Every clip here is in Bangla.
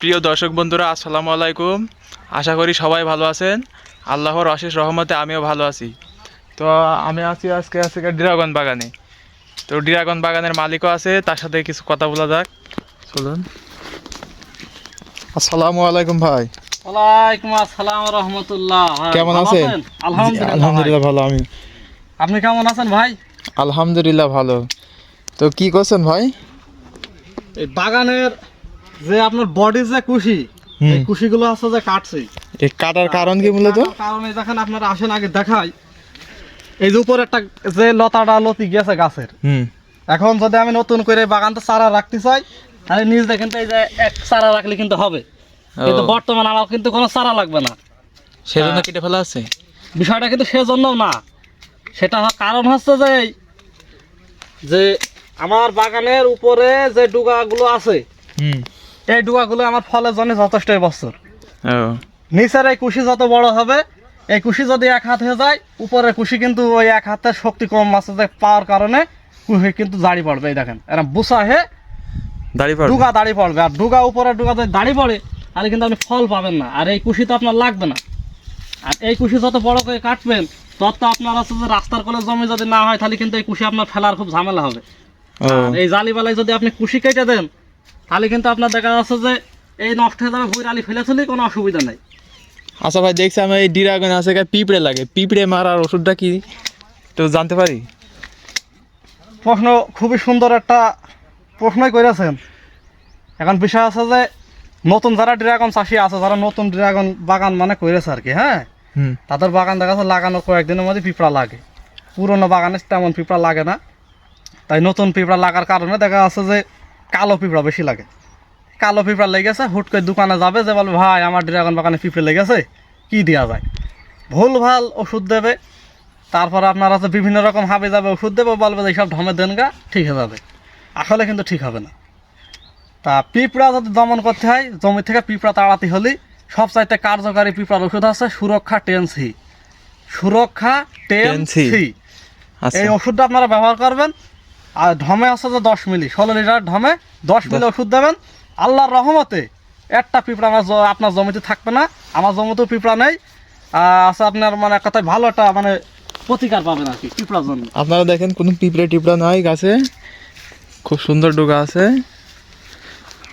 প্রিয় দর্শক বন্ধুরা আসসালামু আলাইকুম। আশা করি সবাই ভালো আছেন। আল্লাহর অশেষ রহমতে আমিও ভালো আছি। তো আমি আছি আজকে আজকে ড্রাগন বাগানে। তো ড্রাগন বাগানের মালিকও আছে তার সাথে কিছু কথা বলা যাক। চলুন। আসসালামু আলাইকুম ভাই। ওয়ালাইকুম আসসালাম রহমতুল্লাহ। কেমন আছেন? আলহামদুলিল্লাহ আলহামদুলিল্লাহ ভালো আমি। আপনি কেমন আছেন ভাই? আলহামদুলিল্লাহ ভালো। তো কি করছেন ভাই? এই বাগানের যে আপনার বডি যে কুশি। এই কুশিগুলো আছে যে কাটছে। এই কাটার কারণ কি মূলত? কারণ এই দেখেন আপনারা আসেন আগে দেখাই। এই যে উপরে একটা যে লতাটা লতি গেছে গাছের। এখন যদি আমি নতুন করে বাগানটা চারা রাখতে চাই তাহলে নিজ দেখেন এই যে এক চারা রাখলে কিন্তু হবে। কিন্তু বর্তমানে আমার কিন্তু কোনো চারা লাগবে না। সেজন্য কেটে ফেলা আছে? বিষয়টা কিন্তু সেজন্য না। সেটা কারণ হচ্ছে যে যে আমার বাগানের উপরে যে ডুগাগুলো আছে হুম। এই ডুগাগুলো আমার ফলের জন্য যথেষ্ট বছর। নিচের এই কুশি যত বড় হবে এই কুশি যদি এক হাত হয়ে যায় উপরের কুশি কিন্তু ওই এক হাতের শক্তি কম যে পাওয়ার কারণে কুশি কিন্তু দাড়ি পড়বে এই দেখেন। এরকম বুসা হয়ে দাড়ি পড়বে? ডুগা দাড়ি পড়বে। আর ডুগা উপরে ডুগা যদি দাড়ি পড়ে তাহলে কিন্তু আপনি ফল পাবেন না। আর এই কুশি তো আপনার লাগবে না। আর এই কুশি যত বড় করে কাটবেন তত তো আপনার আছে যে রাস্তার কোলে জমি যদি না হয় তাহলে কিন্তু এই কুশি আপনার ফেলার খুব ঝামেলা হবে। এই জালি বেলায় যদি আপনি কুশি কেটে দেন তাহলে কিন্তু আপনার দেখা যাচ্ছে যে এই নষ্ট হয়ে যাবে ভুঁড়ি আলি ফেলে চলি কোনো অসুবিধা নেই। আচ্ছা ভাই দেখছি আমি এই ড্রাগন আছে এখানে পিঁপড়ে লাগে। পিঁপড়ে মারার ওষুধটা কি? তো জানতে পারি? প্রশ্ন খুবই সুন্দর একটা প্রশ্নই করেছেন। এখন বিষয় আছে যে নতুন যারা ড্রাগন চাষি আছে যারা নতুন ড্রাগন বাগান মানে করেছে আর কি হ্যাঁ? তাদের বাগান দেখা যাচ্ছে লাগানোর কয়েকদিনের মধ্যে পিঁপড়া লাগে। পুরনো বাগানে তেমন পিঁপড়া লাগে না। তাই নতুন পিঁপড়া লাগার কারণে দেখা যাচ্ছে যে কালো পিঁপড়া বেশি লাগে। কালো পিঁপড়া লেগেছে হুট করে দোকানে যাবে যে বলবে ভাই আমার ড্রাগন বাগানে পিঁপড়ে লেগেছে কি দেওয়া যায়? ভুল ভালো ওষুধ দেবে তারপর আপনার আছে বিভিন্ন রকম হাবে যাবে ওষুধ দেবে বলবে যে এইসব ঢমে দেন গা ঠিক হয়ে যাবে। আসলে কিন্তু ঠিক হবে না। তা পিঁপড়া যদি দমন করতে হয় জমি থেকে পিঁপড়া তাড়াতে হলে সবচাইতে কার্যকারী পিঁপড়ার ওষুধ আছে Suraksha ten C Suraksha ten C আচ্ছা। এই ওষুধটা আপনারা ব্যবহার করবেন আর ঢমে আছে যে দশ মিলি ষোলো লিটার ঢমে দশ মিলি ওষুধ দেবেন। আল্লাহর রহমতে একটা পিঁপড়া আমার আপনার জমিতে থাকবে না আমার জমিতেও পিঁপড়া নেই। আহ, আছে আপনার মানে কথায় ভালো একটা মানে প্রতিকার পাবেন আর কি পিঁপড়ার জন্য। আপনারা দেখেন কোনো পিঁপড়ে টিপড়া নাই গাছে। খুব সুন্দর ডোকা আছে।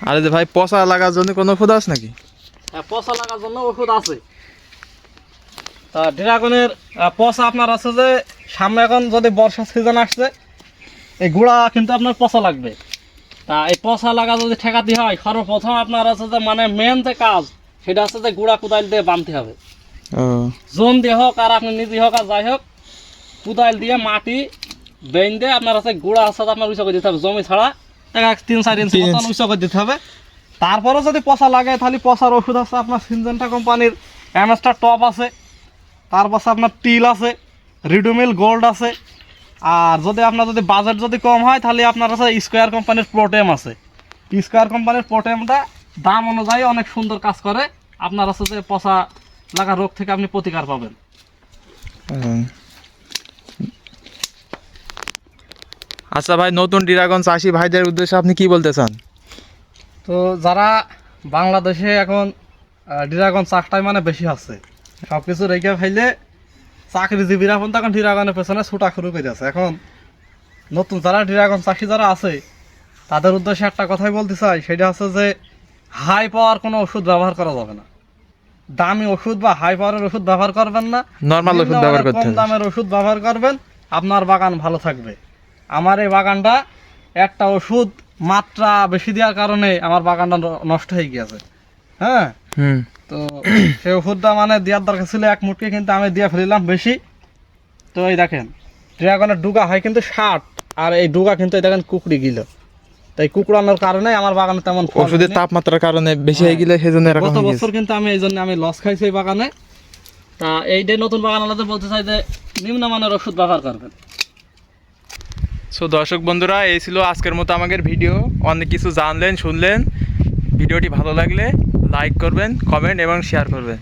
আরে যে ভাই পচা লাগার জন্য কোনো ওষুধ আছে নাকি? হ্যাঁ, পচা লাগার জন্য ওষুধ আছে। তা ড্রাগনের পচা আপনার আছে যে সামনে এখন যদি বর্ষা সিজন আসছে এই গুঁড়া কিন্তু আপনার পচা লাগবে। তা এই পচা লাগা যদি ঠেকাতে হয় সর্বপ্রথম আপনার আছে যে মানে মেন যে কাজ সেটা হচ্ছে যে গুঁড়া কোদাল দিয়ে বাঁধতে হবে। জোন দিয়ে হোক আর আপনি নিজে হোক আর যাই হোক কোদাল দিয়ে মাটি বেন দিয়ে আপনার আছে গুঁড়া আছে আপনার উঁচু করে দিতে হবে। জমি ছাড়া যাচ্ছে তিন চার ইঞ্চি উঁচু করে দিতে হবে। তারপরে যদি পচা লাগে তাহলে পচার ওষুধ আছে আপনার সিনজেন্টা কোম্পানির। অ্যামেস্টার টপ আছে। তারপর আপনার টিল আছে। রিডুমিল গোল্ড আছে। আর যদি আপনার যদি বাজেট যদি কম হয় তাহলে আপনার আছে স্কোয়ার কোম্পানির প্রোটেম আছে। স্কোয়ার কোম্পানির প্রোটেমটা দাম অনুযায়ী অনেক সুন্দর কাজ করে। আপনার আছে যে পচা লাগা রোগ থেকে আপনি প্রতিকার পাবেন। আচ্ছা ভাই নতুন ডিরাগন চাষি ভাইদের উদ্দেশ্যে আপনি কি বলতে চান? তো যারা বাংলাদেশে এখন ডিরাগন ড্রাগন চাষটাই মানে বেশি আছে সব কিছু রেখে ফেলে চাকরিজীবীরা এখন তখন ড্রাগনের পেছনে ছুটা শুরু করে আছে এখন নতুন যারা ড্রাগন চাষি যারা আছে তাদের উদ্দেশ্যে একটা কথাই বলতে চাই সেটা হচ্ছে যে হাই পাওয়ার কোনো ওষুধ ব্যবহার করা যাবে না। দামি ওষুধ বা হাই পাওয়ারের ওষুধ ব্যবহার করবেন না। নর্মাল ওষুধ ব্যবহার করতে কম দামের ওষুধ ব্যবহার করবেন আপনার বাগান ভালো থাকবে। আমার এই বাগানটা একটা ওষুধ মাত্রা বেশি দেওয়ার কারণে আমার বাগানটা নষ্ট হয়ে গিয়েছে। হ্যাঁ? তো সেই ওষুধটা মানে দেওয়ার দরকার ছিল এক মুটকে কিন্তু আমি দিয়ে ফেলিলাম বেশি। তো এই দেখেন ড্রাগনের ডুগা হয় কিন্তু ষাট আর এই ডুগা কিন্তু এই দেখেন কুকড়ি গিল। তাই কুকড়ানোর কারণে আমার বাগানে তেমন ওষুধের তাপমাত্রার কারণে বেশি হয়ে গেলে সেজন্য এরকম গত বছর কিন্তু আমি এই জন্য আমি লস খাইছি এই বাগানে। তা এইটাই নতুন বাগান আলাদা বলতে চাই যে নিম্নমানের ওষুধ ব্যবহার করবেন। সো দর্শক বন্ধুরা এই ছিল আজকের মতো আমাদের ভিডিও। অনেক কিছু জানলেন শুনলেন। ভিডিওটি ভালো লাগলে লাইক করবেন কমেন্ট এবং শেয়ার করবেন।